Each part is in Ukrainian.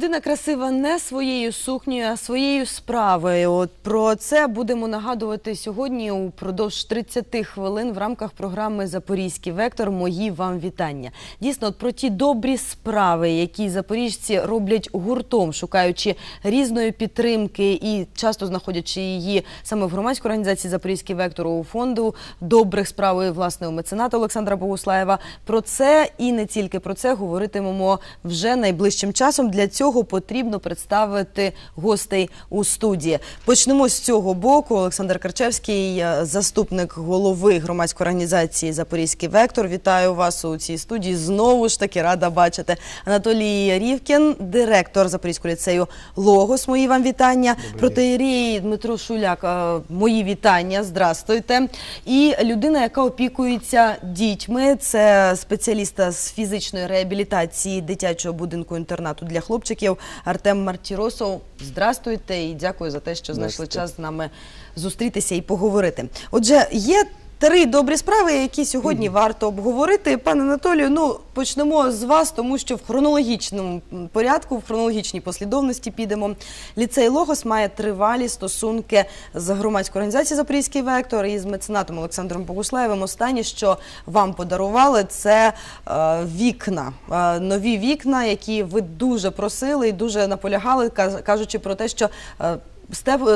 Людина красива не своєю сукнею, а своєю справою. От про це будемо нагадувати сьогодні упродовж 30 хвилин в рамках програми Запорізький вектор. Мої вам вітання. Дійсно, от про ті добрі справи, які запоріжці роблять гуртом, шукаючи різної підтримки і часто знаходячи її саме в громадській організації Запорізький вектор у фонду добрих справ і, власне у мецената Олександра Богуслаєва. Про це і не тільки про це говоритимемо вже найближчим часом. Для цього потрібно представити гостей у студії. Почнемо з цього боку. Олександр Карчевський, е, заступник голови громадської організації Запорізький вектор. Вітаю вас у цій студії. Знову ж таки рада бачити. Анатолій Рівкін, директор Запорізького ліцею Логос. Мої вам вітання. Протеєрій Дмитро Шуляк. е, Мої вітання. Здрастуйте. І людина, яка опікується дітьми, це спеціаліста з фізичної реабілітації дитячого будинку інтернату для хлопчиків Артем Мартіросов. Здрастуйте і дякую за те, що знайшли час з нами зустрітися і поговорити. Отже, є. Три добрі справи, які сьогодні варто обговорити. Пане Анатолію, ну почнемо з вас, тому що в хронологічному порядку, в хронологічній послідовності підемо. Ліцей Логос має тривалі стосунки з громадською організацією Запорізький вектор і з меценатом Олександром Богуслаєвим. Останнє, що вам подарували, це е, вікна, е, нові вікна, які ви дуже просили і дуже наполягали, кажучи про те, що. е,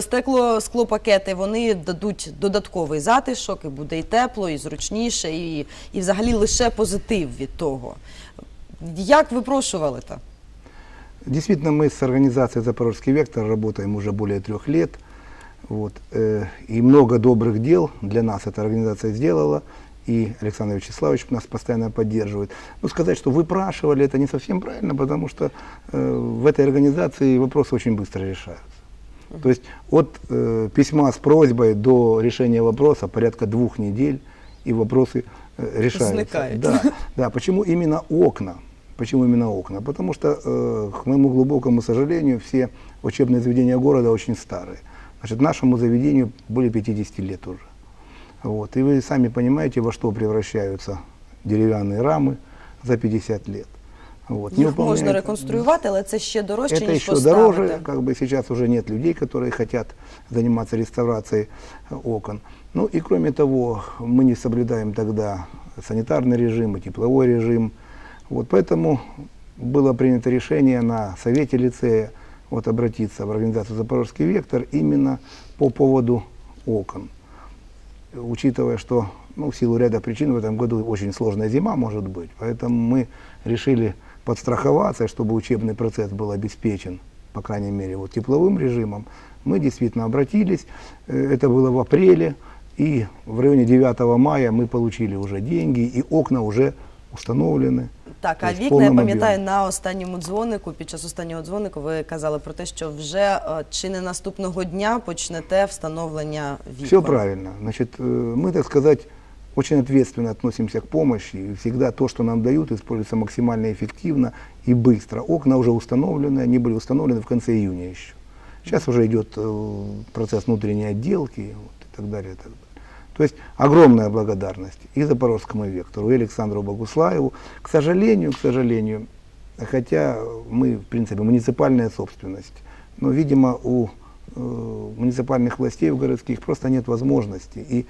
Стекло, склопакети, вони дадуть додатковий затишок, і буде і тепло, і зручніше, і, і взагалі лише позитив від того. Як випрошували то? Действительно, мы с организацией «Запорожский вектор» работаем уже более трех лет. Вот, э, и много добрых дел для нас эта организация сделала. И Александр Вячеславович нас постоянно поддерживает. Но сказать, что выпрашивали, это не совсем правильно, потому что э, в этой организации вопросы очень быстро решаются. То есть от э, письма с просьбой до решения вопроса порядка двух недель, и вопросы э, решаются. Возникает. Да, да. Почему именно окна? Почему именно окна? Потому что, э, к моему глубокому сожалению, все учебные заведения города очень старые. Значит, нашему заведению более 50 лет уже. Вот. И вы сами понимаете, во что превращаются деревянные рамы за 50 лет. Вот. Можна выполняют- реконструювати, але це ще дорожче, это ніж еще поставити. дороже, как бы сейчас уже нет людей, которые хотят заниматься реставрацией окон. Ну и кроме того, мы не соблюдаем тогда санитарный режим и тепловой режим. Вот поэтому было принято решение на совете лицея вот, обратиться в организацию «Запорожский вектор» именно по поводу окон. Учитывая, что ну, в силу ряда причин в этом году очень сложная зима может быть, поэтому мы решили подстраховаться, чтобы учебный процесс был обеспечен, по крайней мере, вот тепловым режимом. Мы действительно обратились, э, это было в апреле, и в районе 9 мая мы получили уже деньги, и окна уже установлены. Так, а Тобто в вікна, я повному пам'ятаю, об'ємі. на останньому дзвонику, під час останнього дзвонику, ви казали про те, що вже е, чи не наступного дня почнете встановлення вікон. Все правильно. Значит, э, мы, так сказать, Очень ответственно относимся к помощи. И всегда то, что нам дают, используется максимально эффективно и быстро. Окна уже установлены, они были установлены в конце июня еще. Сейчас уже идет э, процесс внутренней отделки вот, и так далее, и так далее. То есть огромная благодарность и Запорожскому вектору, и Александру Богуслаеву. К сожалению, к сожалению, хотя мы, в принципе, муниципальная собственность, но, видимо, у э, муниципальных властей, у городских просто нет возможности. И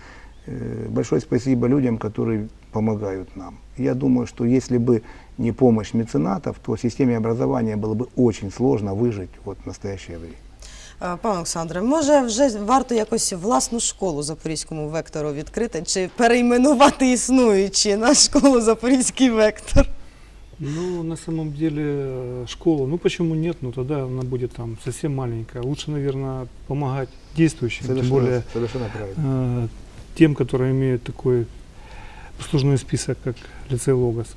большое спасибо людям, которые помогают нам. Я думаю, что если бы не помощь меценатов, то системе образования было бы очень сложно выжить вот в настоящее время. Е, Пане Олександре, може вже варто якось власну школу Запорізькому вектору відкрити чи перейменувати існуючі на школу Запорізький вектор? Ну, на самом деле, э, школа, ну почему нет, ну тогда она будет там совсем маленькая. Лучше, наверное, помогать действующим, тем Совершенно, более совершенно правильно. э, тем, которые имеют такой послужной список, как лицей Логос.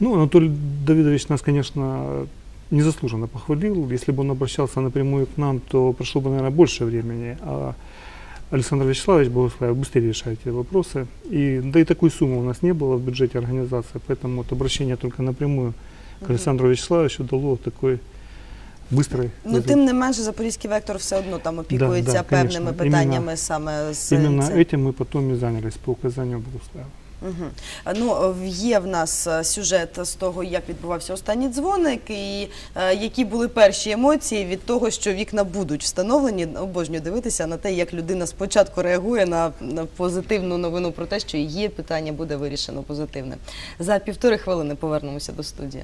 Ну, Анатолий Давидович нас, конечно, незаслуженно похвалил. Если бы он обращался напрямую к нам, то прошло бы, наверное, больше времени. А Александр Вячеславович Богослаев быстрее решает эти вопросы. И, да и такой суммы у нас не было в бюджете организации, поэтому вот обращение только напрямую к Александру Вячеславовичу дало такой быстрый Ну, результат. тим не менше, Запорізький вектор все одно там опікується да, певними конечно. питаннями Іменно- саме з Именно цим. этим мы потом и занялись по указанию Богослаева. Угу. Ну, е, є в нас е, сюжет з того, як відбувався останній дзвоник, і е, які були перші емоції від того, що вікна будуть встановлені. Обожнюю дивитися на те, як людина спочатку реагує на, на позитивну новину про те, що її питання буде вирішено позитивне. За півтори хвилини повернемося до студії.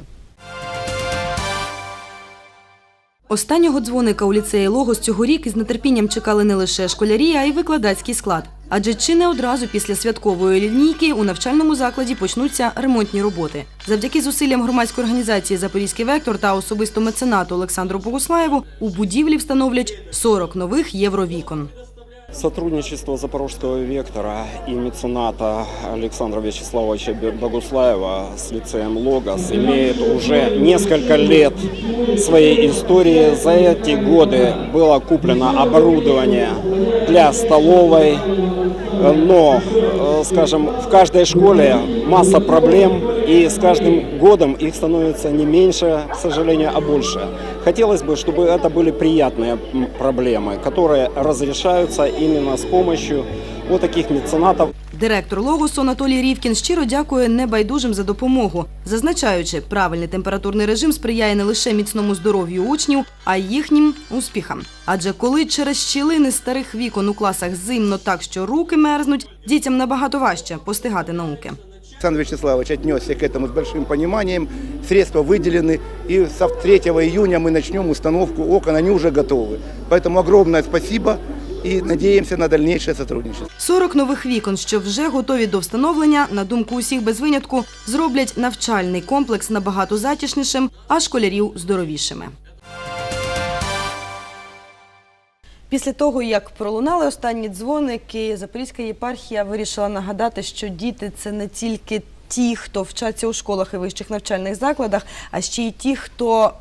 Останнього дзвоника у ліцеї Логос цьогорік із нетерпінням чекали не лише школярі, а й викладацький склад. Адже чи не одразу після святкової лінійки у навчальному закладі почнуться ремонтні роботи. Завдяки зусиллям громадської організації Запорізький вектор та особисто меценату Олександру Богуслаєву у будівлі встановлять 40 нових євровікон. Сотрудничество Запорожского вектора и мецената Александра Вячеславовича Богуслаева с лицеем Логос имеет уже несколько лет своей истории. За эти годы было куплено оборудование для столовой, но, э, скажем, в каждой школе масса проблем, и с каждым годом их становится не меньше, к сожалению, а больше. Хотелось бы, чтобы это были приятные м, проблемы, которые разрешаются именно с помощью вот таких меценатов. Директор Логосу Анатолій Рівкін щиро дякує небайдужим за допомогу, зазначаючи, правильний температурний режим сприяє не лише міцному здоров'ю учнів, а й їхнім успіхам. Адже коли через щілини старих вікон у класах зимно так, що руки мерзнуть, дітям набагато важче постигати науки. Александр Вячеславович отнесся к этому с большим пониманием. Средства выделены, и со 3 июня мы начнем установку окон, они уже готовы. Поэтому огромное спасибо и надеемся на дальнейшее сотрудничество. 40 нових вікон, що вже готові до встановлення, на думку усіх без винятку, зроблять навчальний комплекс набагато затішнішим, а школярів здоровішими. Після того, як пролунали останні дзвоники, Запорізька єпархія вирішила нагадати, що діти це не тільки ті, хто вчаться у школах і вищих навчальних закладах, а ще й ті, хто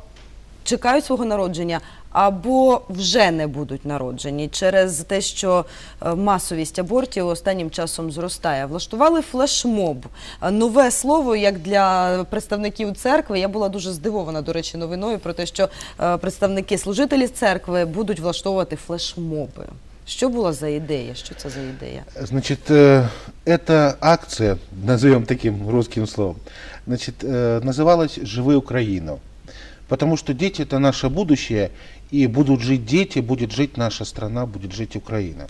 чекають свого народження або вже не будуть народжені через те, що е, масовість абортів останнім часом зростає. Влаштували флешмоб. Е, Нове слово як для представників церкви. Я була дуже здивована, до речі, новиною про те, що е, представники служителі церкви будуть влаштовувати флешмоби. Що була за ідея? Що це за ідея? Значит, э, эта акция, назовем таким русским словом, значит, э, называлась «Живи Украину». Потому что дети – это наше будущее, и будут жить дети, будет жить наша страна, будет жить Украина.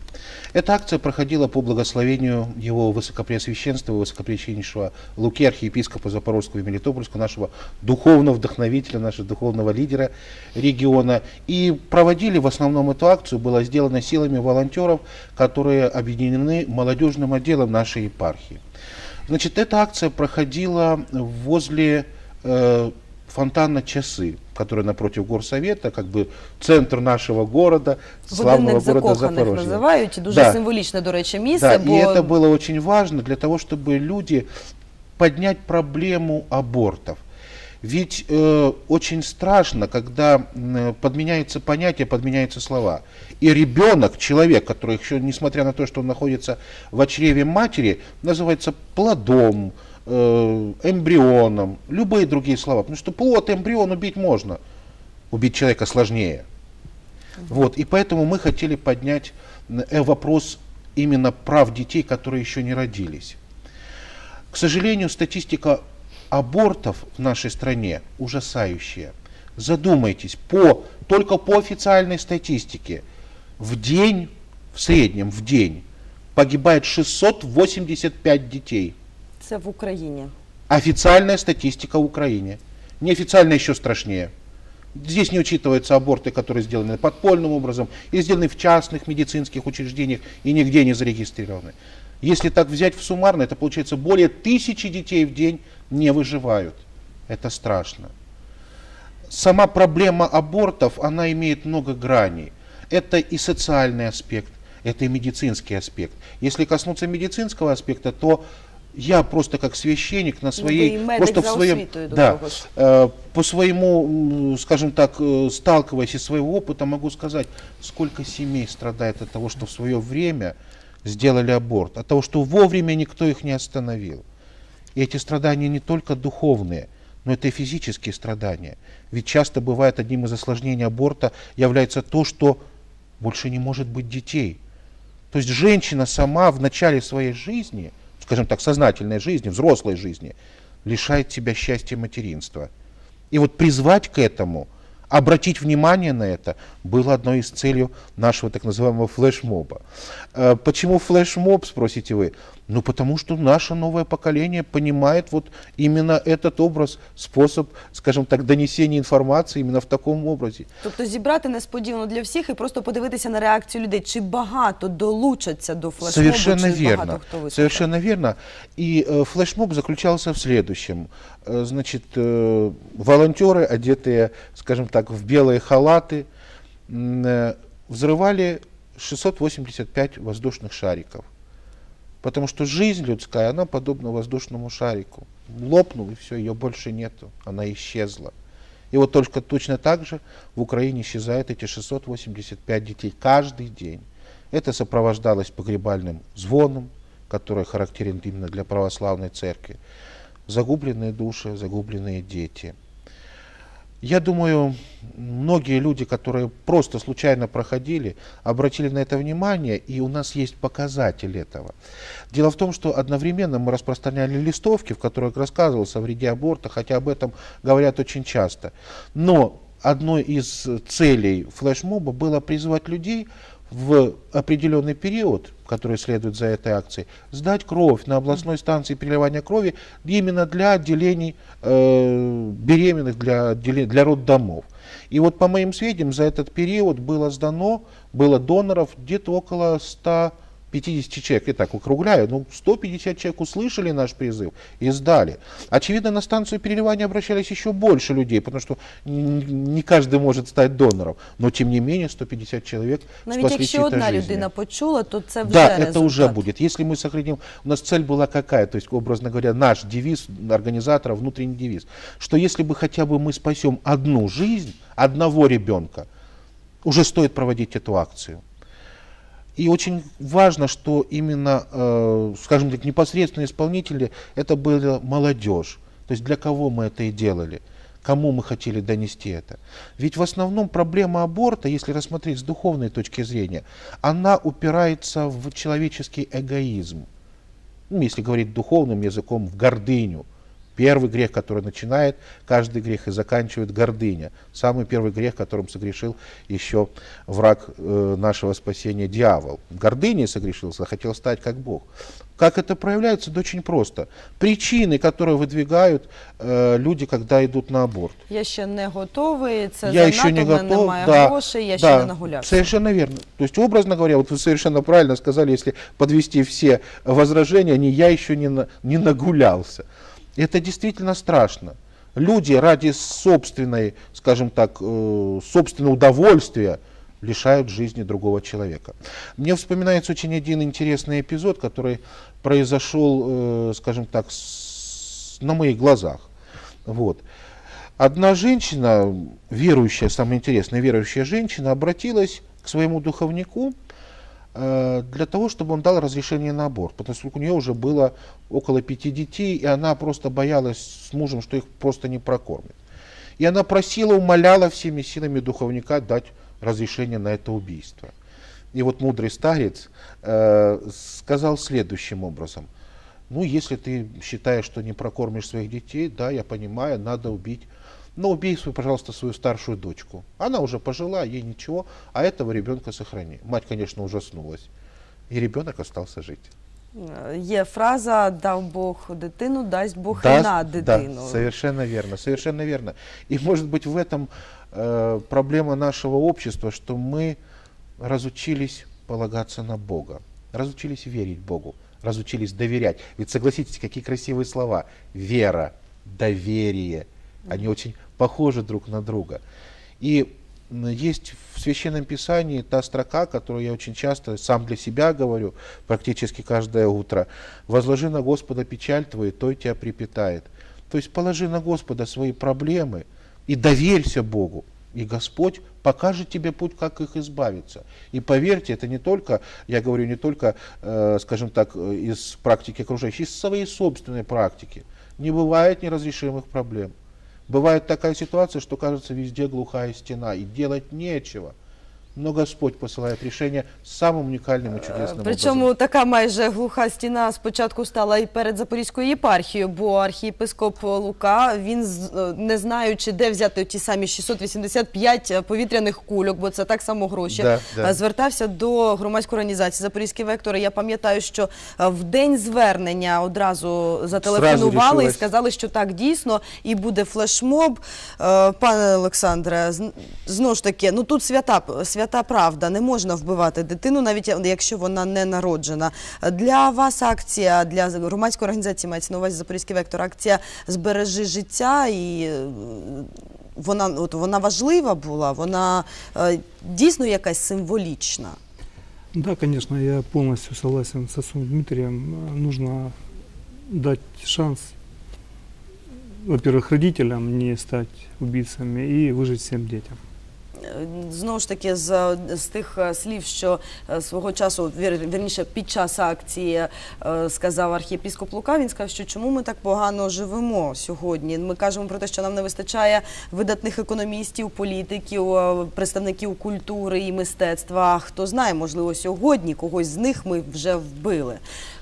Эта акция проходила по благословению его высокопреосвященства, высокопреосвященнейшего Луки, архиепископа Запорожского и Мелитопольского, нашего духовного вдохновителя, нашего духовного лидера региона. И проводили в основном эту акцию, было сделано силами волонтеров, которые объединены молодежным отделом нашей епархии. Значит, эта акция проходила возле э, фонтана Часы, который напротив горсовета, как бы центр нашего города, славного Годинник города закоханих Запорожья. називають. І Дуже Да. символічне, до речі, місце. Да, бо и это было очень важно для того, чтобы люди поднять проблему абортов. Ведь э, очень страшно, когда м, подменяется понятие, подменяются слова. И ребенок, человек, который еще, несмотря на то, что он находится в чреве матери, называется плодом, э, эмбрионом, любые другие слова. Потому что плод, эмбрион убить можно, убить человека сложнее. Вот, и поэтому мы хотели поднять э, вопрос именно прав детей, которые еще не родились. К сожалению, статистика абортов в нашей стране ужасающая. Задумайтесь, по, только по официальной статистике в день, в среднем в день, погибает 685 детей. Це в Україні. Официальная статистика в Украине. Неофициальная еще страшнее. Здесь не учитываются аборты, которые сделаны подпольным образом, или сделаны в частных медицинских учреждениях и нигде не зарегистрированы. Если так взять в суммарно, это получается более тысячи детей в день не выживают. Это страшно. Сама проблема абортов, она имеет много граней. Это и социальный аспект, это и медицинский аспект. Если коснуться медицинского аспекта, то я просто как священник на своей, ви і медик просто в своем, да, э, по своему, скажем так, э, сталкиваясь из своего опыта, могу сказать, сколько семей страдает от того, что в свое время сделали аборт, от того, что вовремя никто их не остановил. И эти страдания не только духовные, но это и физические страдания. Ведь часто бывает одним из осложнений аборта является то, что больше не может быть детей. То есть женщина сама в начале своей жизни, скажем так, сознательной жизни, взрослой жизни, лишает тебя счастья материнства. И вот призвать к этому, обратить внимание на это, было одной из целей нашего так называемого флешмоба. Э, Почему флешмоб, спросите вы? Ну, потому что наше новое поколение понимает вот именно этот образ, способ, скажем так, донесения информации именно в таком образе. Тобто зібрати несподівано для всіх і просто подивитися на реакцію людей, чи багато долучаться до флешмобу, Совершенно чи верно. багато хто виступить. Совершенно верно. И э, флешмоб заключался в следующем. Э, значит, э, волонтеры, одетые, скажем так, в белые халаты, м, э, взрывали 685 воздушных шариков. Потому что жизнь людская, она подобна воздушному шарику. Лопнул, и все, ее больше нету. Она исчезла. И вот только точно так же в Украине исчезают эти 685 детей каждый день. Это сопровождалось погребальным звоном, который характерен именно для православной церкви. Загубленные души, загубленные дети. Я думаю, многие люди, которые просто случайно проходили, обратили на это внимание, и у нас есть показатель этого. Дело в том, что одновременно мы распространяли листовки, в которых рассказывалось о вреде аборта, хотя об этом говорят очень часто. Но одной из целей флешмоба было призвать людей в определенный период, который следует за этой акцией, сдать кровь на областной станции переливания крови именно для отделений э, беременных, для, для роддомов. И вот по моим сведениям, за этот период было сдано, было доноров где-то около 150 человек. Я так округляю, ну 150 человек услышали наш призыв и сдали. Очевидно, на станцию переливания обращались еще больше людей, потому что не каждый может стать донором. Но тем не менее 150 человек Навіть спасли якщо чьи-то одна жизни. людина почула, то це вже Да, результат. это уже будет. Если мы сохраним, у нас цель была какая, то есть, образно говоря, наш девиз организатора, внутренний девиз, что если бы хотя бы мы спасем одну жизнь, одного ребенка, уже стоит проводить эту акцию. И очень важно, что именно, э, скажем так, непосредственные исполнители, это была молодежь. То есть для кого мы это и делали, кому мы хотели донести это. Ведь в основном проблема аборта, если рассмотреть с духовной точки зрения, она упирается в человеческий эгоизм. Ну, если говорить духовным языком, в гордыню. Первый грех, который начинает каждый грех и заканчивает гордыня. Самый первый грех, которым согрешил еще враг э, нашего спасения дьявол. Гордыней согрешился, хотел стать как Бог. Как это проявляется? Да очень просто. Причины, которые выдвигают э, люди, когда идут на аборт. Я ще не готовий, це я еще не готов. немає да, грошей, я да, ще не нагулявся. Совершенно верно. То есть, образно говоря, вот вы совершенно правильно сказали, если подвести все возражения, не я еще не, на- не нагулялся. Это действительно страшно. Люди ради собственной, скажем так, э, собственного удовольствия лишают жизни другого человека. Мне вспоминается очень один интересный эпизод, который произошел, э, скажем так, на моих глазах. Вот. Одна женщина, верующая, самое интересное, верующая женщина, обратилась к своему духовнику для того, чтобы он дал разрешение на аборт. Потому что у нее уже было около пяти детей, и она просто боялась с мужем, что их просто не прокормят. И она просила, умоляла всеми силами духовника дать разрешение на это убийство. И вот мудрый старец э, сказал следующим образом. Ну, если ты считаешь, что не прокормишь своих детей, да, я понимаю, надо убить. Но убей свою, пожалуйста, свою старшую дочку. Она уже пожила, ей ничего, а этого ребенка сохрани. Мать, конечно, ужаснулась. И ребенок остался жить. Є фраза «дав Бог дитину, дасть Бог Да, і на да, дитину». совершенно верно, совершенно верно. И может быть в этом э, проблема нашего общества, что мы разучились полагаться на Бога, разучились верить Богу, разучились доверять. Ведь согласитесь, какие красивые слова. Вера, доверие. Они очень похожи друг на друга. И есть в Священном Писании та строка, которую я очень часто сам для себя говорю, практически каждое утро. «Возложи на Господа печаль твою, той тебя припитает». То есть положи на Господа свои проблемы и доверься Богу. И Господь покажет тебе путь, как их избавиться. И поверьте, это не только, я говорю не только, э, скажем так, э, из практики окружающей, из своей собственной практики. Не бывает неразрешимых проблем. Бывает такая ситуация, что кажется везде глухая стена, и делать нечего. но Господь посылает решение самым уникальным и чудесным Причому образом. така майже глуха стіна спочатку стала і перед Запорізькою єпархією, бо архієпископ Лука, він з- е, не знаючи, де взяти ті самі 685 повітряних кульок, бо це так само гроші, Да, да. е, звертався до громадської організації Запорізький вектор. Я пам'ятаю, що е, в день звернення одразу зателефонували і рішилось. сказали, що так дійсно і буде флешмоб. Е, Пане Олександре, з- знову ж таки, ну тут свята свята правда. Не можна вбивати дитину, навіть якщо вона не народжена. Для вас акція для громадської організації мається на увазі Запорізький вектор. Акція збережи життя і. е, Вона от вона важлива була, вона е, дійсно якась символічна. Да, конечно, я полностью согласен с отцом Дмитрием. Э, Нужно дать шанс, во-первых, родителям не стать убийцами и выжить всем детям. Е, Знову ж таки, з, з тих е, слів, що е, свого часу, вір, вірніше, під час акції е, сказав архієпіскоп Лука, він сказав, що чому ми так погано живемо сьогодні. Ми кажемо про те, що нам не вистачає видатних економістів, політиків, е, представників культури і мистецтва. Хто знає, можливо, сьогодні когось з них ми вже вбили.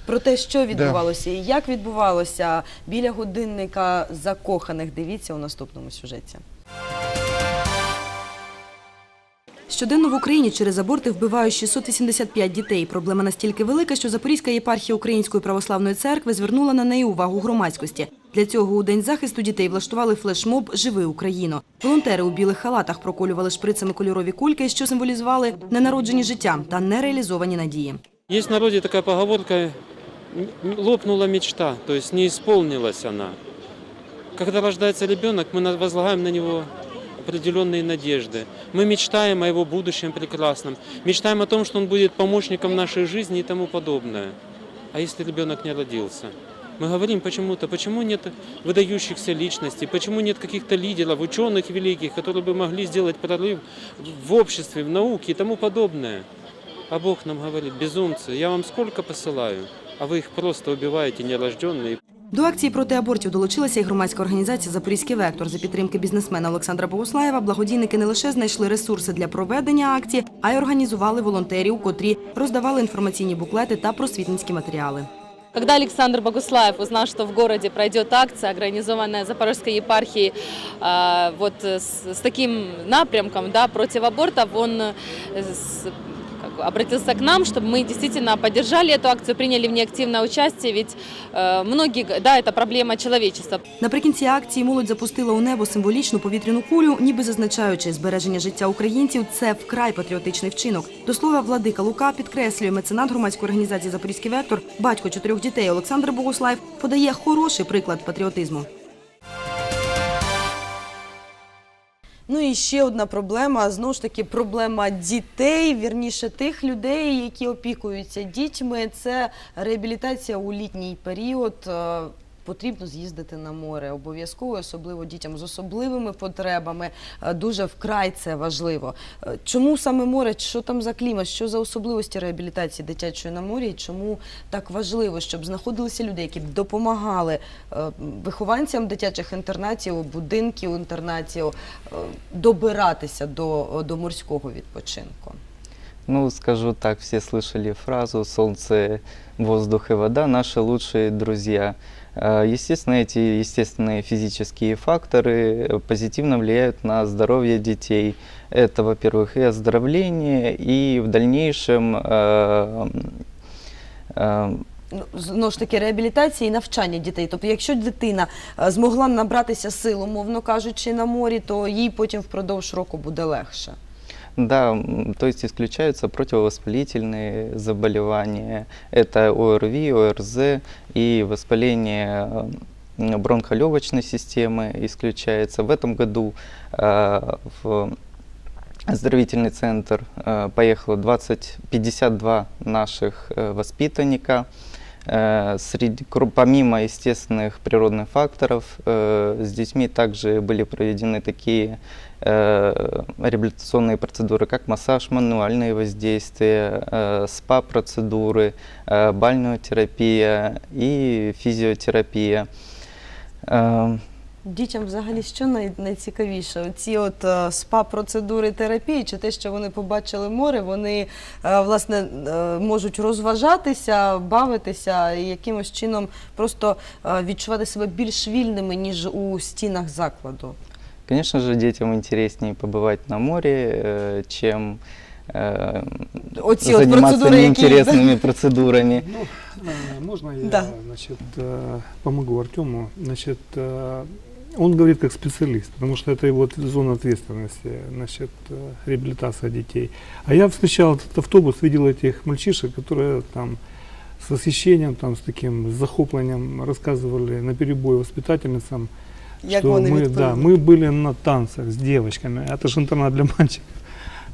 Про те, що відбувалося і як відбувалося біля годинника закоханих, дивіться у наступному сюжеті. Щоденно в Україні через аборти вбивають 685 дітей. Проблема настільки велика, що Запорізька єпархія Української православної церкви звернула на неї увагу громадськості. Для цього у день захисту дітей влаштували флешмоб Живи Україно. Волонтери у білих халатах проколювали шприцами кольорові кульки, що символізували ненароджені життя та нереалізовані надії. Есть в народе такая поговорка «лопнула мечта», то есть не исполнилась она. Когда рождается ребенок, мы на- возлагаем на него определенные надежды. Мы мечтаем о его будущем прекрасном, мечтаем о том, что он будет помощником нашей жизни и тому подобное. А если ребенок не родился? Мы говорим почему-то, почему нет выдающихся личностей, почему нет каких-то лидеров, ученых великих, которые бы могли сделать прорыв в обществе, в науке и тому подобное. А Бог нам говорит, безумцы, я вам сколько посылаю, а вы их просто убиваете нерожденные. До акції проти абортів долучилася і громадська організація Запорізький вектор за підтримки бізнесмена Олександра Богуслаєва. Благодійники не лише знайшли ресурси для проведення акції, а й організували волонтерів, котрі роздавали інформаційні буклети та просвітницькі матеріали. Когда Александр Богуслаев узнал, что в городе пройдет акция, организованная Запорожской епархией э, вот э, с, с таким напрямком да, против абортов, он э, с- как бы обратился к нам, чтобы мы действительно поддержали эту акцию, приняли в ней активное участие, ведь э, многие, г- да, это проблема человечества. Наприкінці акції молодь запустила у небо символічну повітряну кулю, ніби зазначаючи, збереження життя українців це вкрай патріотичний вчинок. До слова, владика Лука підкреслює меценат громадської організації Запорізький вектор, батько чотирьох дітей Олександр Богуслаєв подає хороший приклад патріотизму. Ну і ще одна проблема знову ж таки проблема дітей, вірніше тих людей, які опікуються дітьми. Це реабілітація у літній період. Потрібно з'їздити на море обов'язково, особливо дітям з особливими потребами. Е, Дуже вкрай це важливо. Е, Чому саме море? Що там за клімат? Що за особливості реабілітації дитячої на морі? І чому так важливо, щоб знаходилися люди, які б допомагали е, вихованцям дитячих інтернатів, будинків інтернатів добиратися до, до морського відпочинку? Ну, скажу так, все слышали фразу «Солнце, воздух и вода – наши лучшие друзья». Э, Естественно, эти естественные физические факторы э, позитивно влияют на здоровье детей. Это, во-первых, и оздоровление, и в дальнейшем э, э, Ну, знову ж таки, реабілітація і навчання дітей. Тобто, якщо дитина е, змогла набратися сил, умовно кажучи, на морі, то їй потім впродовж року буде легше. Да, то есть исключаются противовоспалительные заболевания. Это ОРВИ, ОРЗ и воспаление бронхолегочной системы исключается. В этом году э, в оздоровительный центр э, поехало 20, 52 наших э, воспитанника. Э, Среди, помимо естественных природных факторов, э, с детьми также были проведены такие реабилитационные процедуры, как массаж, мануальные воздействия, э, СПА-процедуры, э, бальнеотерапия и физиотерапия. Э, Дітям взагалі що най- найцікавіше? Ці от е, спа-процедури терапії, чи те, що вони побачили море, вони е, власне е, можуть розважатися, бавитися і якимось чином просто е, відчувати себе більш вільними, ніж у стінах закладу. Конечно же, детям интереснее побывать на море, э, чем э, Оці от заниматься процедури, які неинтересными процедурами. Ну, э, можно я Да. значит, э, помогу Артему? Значит, э, он говорит как специалист, потому что это его т- зона ответственности, значит, э, реабилитация детей. А я встречал этот автобус, видел этих мальчишек, которые там с восхищением, там, с таким захоплением рассказывали на перебой воспитательницам, Як что мы, відповіли? да, мы были на танцах с девочками, это же интернат для мальчиков.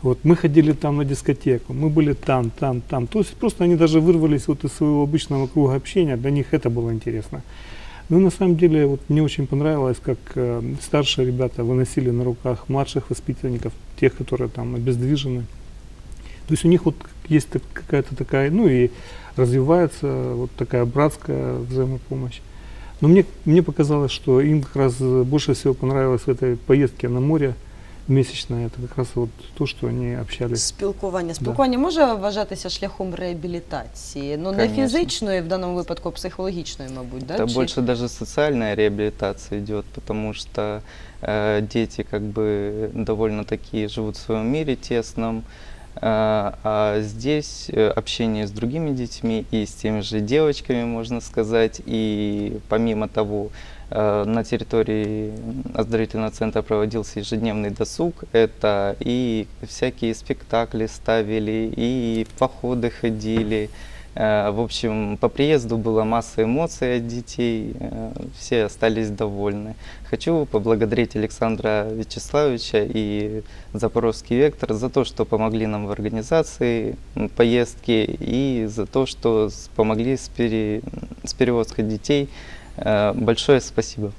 Вот, мы ходили там на дискотеку, мы были там, там, там. То есть просто они даже вырвались вот из своего обычного круга общения, для них это было интересно. Но на самом деле вот мне очень понравилось, как э, старшие ребята выносили на руках младших воспитанников, тех, которые там обездвижены. То есть у них вот есть какая-то такая, ну и развивается вот такая братская взаимопомощь. Но мне, мне показалось, что им как раз э, больше всего понравилось в этой поездке на море месячное. Это как раз вот то, что они общались. Спілкування. Спілкування може вважатися шляхом реабілітації? Ну, не Конечно. фізичної, в даному випадку, а психологічної, мабуть, да? Это Чи- больше даже социальная реабилитация идет, потому что э, дети как бы довольно такие живут в своем мире тесном, э, а здесь э, общение с другими детьми и с теми же девочками, можно сказать, и помимо того, э, на территории оздоровительного центра проводился ежедневный досуг. Это и всякие спектакли ставили, и походы ходили. Э, В общем, по приезду была масса эмоций от детей, э, все остались довольны. Хочу поблагодарить Александра Вячеславовича и Запорожский вектор за то, что помогли нам в организации м, поездки и за то, что с- помогли с, пере- с перевозкой детей. Э, Большое спасибо.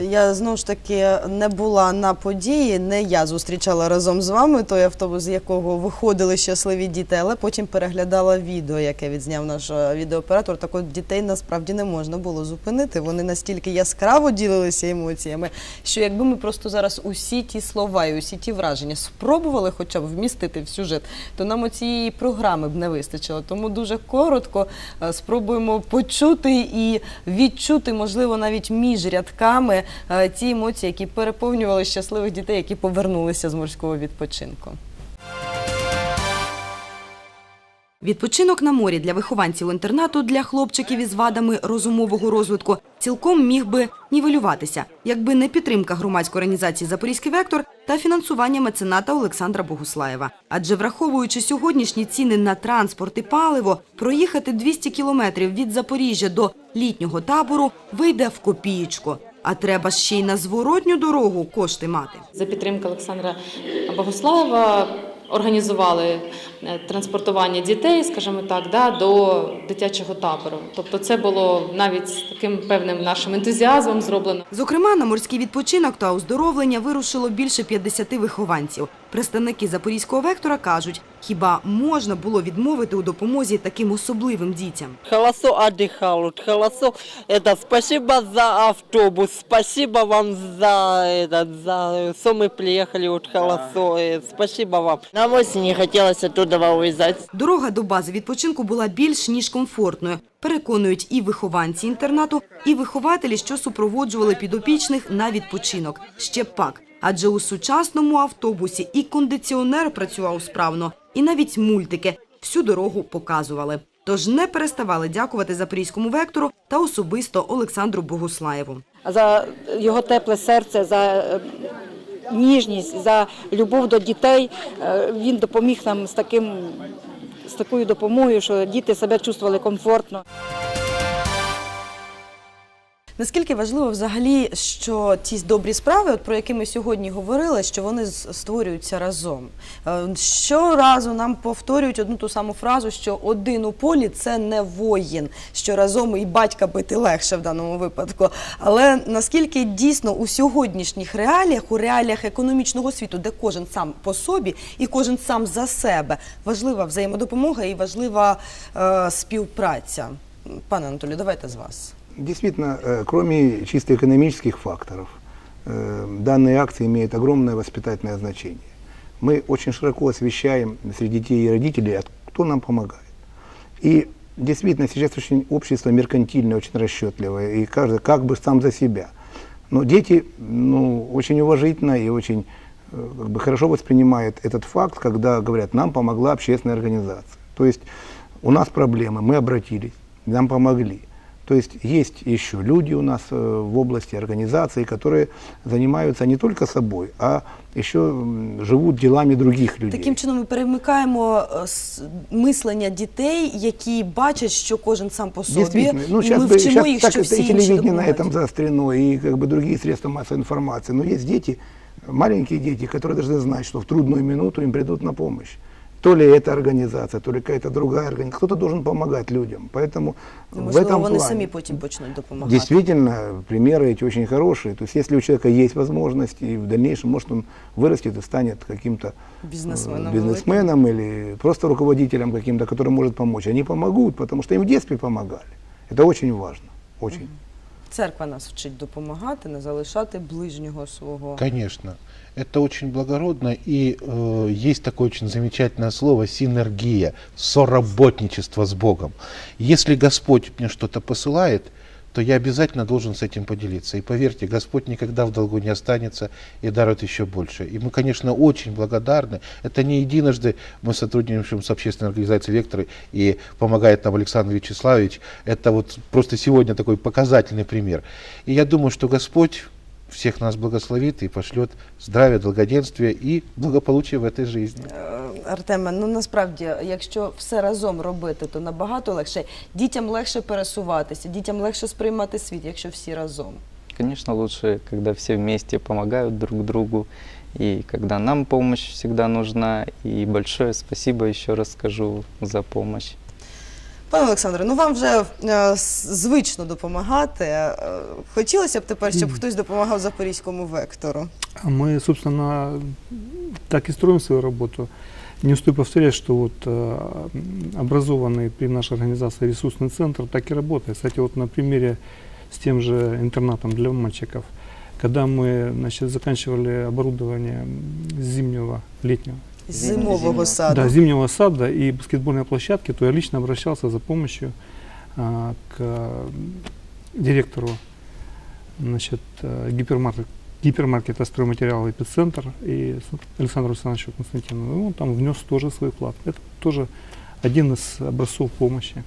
Я знову ж таки не була на події, не я зустрічала разом з вами той автобус, з якого виходили щасливі діти, але потім переглядала відео, яке відзняв наш е, відеооператор. Так от дітей насправді не можна було зупинити. Вони настільки яскраво ділилися емоціями, що якби ми просто зараз усі ті слова і усі ті враження спробували хоча б вмістити в сюжет, то нам оцієї програми б не вистачило. Тому дуже коротко е, спробуємо почути і відчути, можливо, навіть між рядками е, ті емоції, які переповнювали щасливих дітей, які повернулися з морського відпочинку. Відпочинок на морі для вихованців інтернату для хлопчиків із вадами розумового розвитку цілком міг би нівелюватися, якби не підтримка громадської організації Запорізький вектор та фінансування мецената Олександра Богуслаєва. Адже враховуючи сьогоднішні ціни на транспорт і паливо, проїхати 200 кілометрів від Запоріжжя до літнього табору вийде в копієчку. А треба ще й на зворотню дорогу кошти мати. За підтримки Олександра Богослаєва організували транспортування дітей, скажімо так, да, до дитячого табору. Тобто це було навіть з таким певним нашим ентузіазмом зроблено. Зокрема, на морський відпочинок та оздоровлення вирушило більше 50 вихованців. Представники Запорізького вектора кажуть, хіба можна було відмовити у допомозі таким особливим дітям? Хорошо отдыхал, вот хорошо. Это спасибо за автобус, спасибо вам за этот, за что мы приехали вот хорошо. э, Спасибо вам. Нам очень не хотелось оттуда уезжать. Дорога до бази відпочинку була більш ніж комфортною. Переконують і вихованці інтернату, і вихователі, що супроводжували підопічних на відпочинок. Ще пак. Адже у сучасному автобусі і кондиціонер працював справно, і навіть мультики всю дорогу показували. Тож не переставали дякувати запорізькому вектору та особисто Олександру Богуслаєву. за його тепле серце, за е, ніжність, за любов до дітей. Е, Він допоміг нам з таким з такою допомогою, що діти себе чувствували комфортно. Наскільки важливо взагалі, що ті добрі справи, от про які ми сьогодні говорили, що вони створюються разом. Е, Щоразу нам повторюють одну ту саму фразу, що один у полі це не воїн, що разом і батька бити легше в даному випадку. Але наскільки дійсно у сьогоднішніх реаліях, у реаліях економічного світу, де кожен сам по собі і кожен сам за себе, важлива взаємодопомога і важлива е, співпраця. Пане Анатолію, давайте з вас. Действительно, э, кроме чисто экономических факторов, э, данные акции имеют огромное воспитательное значение. Мы очень широко освещаем среди детей и родителей, кто нам помогает. И действительно, сейчас очень общество меркантильное, очень расчетливое, и каждый как бы сам за себя. Но дети ну, очень уважительно и очень э, как бы хорошо воспринимают этот факт, когда говорят, нам помогла общественная организация. То есть у нас проблемы, мы обратились, нам помогли. То есть есть еще люди у нас э, в области организации, которые занимаются не только собой, а еще м, живут делами других людей. Таким чином ми перемикаємо е, с- мислення дітей, які бачать, що кожен сам по собі, Действительно. Ну, і сейчас, ми бы- вчимо щас їх, так що это всі и інші телевидение на допомагають. этом заострено, и как бы другие средства массовой информации. Но есть дети, маленькие дети, которые должны знать, что в трудную минуту им придут на помощь. То ли эта организация, то ли какая-то другая организация. Кто-то должен помогать людям. Поэтому в Можливо, этом вони плане самі потім почнуть допомагати. действительно примеры эти очень хорошие. То есть если у человека есть возможность, и в дальнейшем, может, он вырастет и станет каким-то э, Бізнесменом бизнесменом или просто руководителем каким-то, который может помочь. Они помогут, потому что им в детстве помогали. Это очень важно. Очень. Церква нас вчить допомагати, не залишати ближнього свого. Конечно. Это очень благородно, и э, есть такое очень замечательное слово синергия, соработничество с Богом. Если Господь мне что-то посылает, то я обязательно должен с этим поделиться. И поверьте, Господь никогда в долгу не останется и дарует еще больше. И мы, конечно, очень благодарны. Это не единожды мы сотрудничаем с общественной организацией «Векторы» и помогает нам Александр Вячеславович. Это вот просто сегодня такой показательный пример. И я думаю, что Господь всех нас благословит и пошлет здравие, долгоденствие и благополучие в этой жизни. Е, Артеме, ну насправді, якщо все разом робити, то набагато легше. Дітям легше пересуватися, дітям легше сприймати світ, якщо всі разом. Конечно, лучше, когда все вместе помогают друг другу, и когда нам помощь всегда нужна. И большое спасибо еще раз скажу за помощь. Пане Олександре, ну вам вже е, с- звично допомагати. Е, Хотілося б тепер, щоб хтось допомагав запорізькому вектору. А Мы, собственно, так и строим свою работу. Не устаю повторять, что вот э, м, образованный при нашей организации ресурсный центр так и работает. Кстати, вот на примере с тем же интернатом для мальчиков, когда мы значит, заканчивали оборудование м, зимнего, летнего, Зимового саду. да, зимнего сада и баскетбольной площадки, то я лично обращался за помощью а, к директору значит, э, гипермаркет, гипермаркета «Стройматериалы Эпицентр» и Александру Александровичу Константинову. И он там внес тоже свой вклад. Это тоже один из образцов помощи.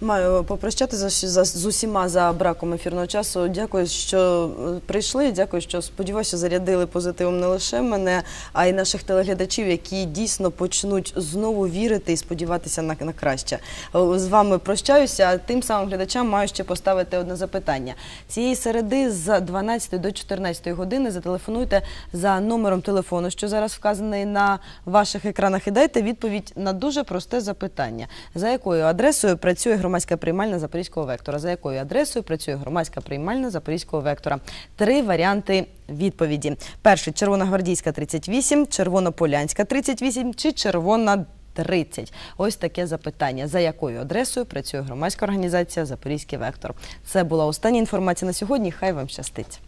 Маю попрощати за, за, з усіма за браком ефірного часу. Дякую, що е, прийшли. Дякую, що сподіваюся, зарядили позитивом не лише мене, а й наших телеглядачів, які дійсно почнуть знову вірити і сподіватися на, на краще. Е, З вами прощаюся. а Тим самим глядачам маю ще поставити одне запитання. Цієї середи з 12 до 14 години зателефонуйте за номером телефону, що зараз вказаний на ваших екранах, і дайте відповідь на дуже просте запитання. За якою адресою працює громадська приймальна Запорізького вектора? За якою адресою працює громадська приймальна Запорізького вектора? Три варіанти відповіді: перший червоногвардійська 38, червонополянська 38 чи червона 30. Ось таке запитання. За якою адресою працює громадська організація Запорізький вектор? Це була остання інформація на сьогодні. Хай вам щастить.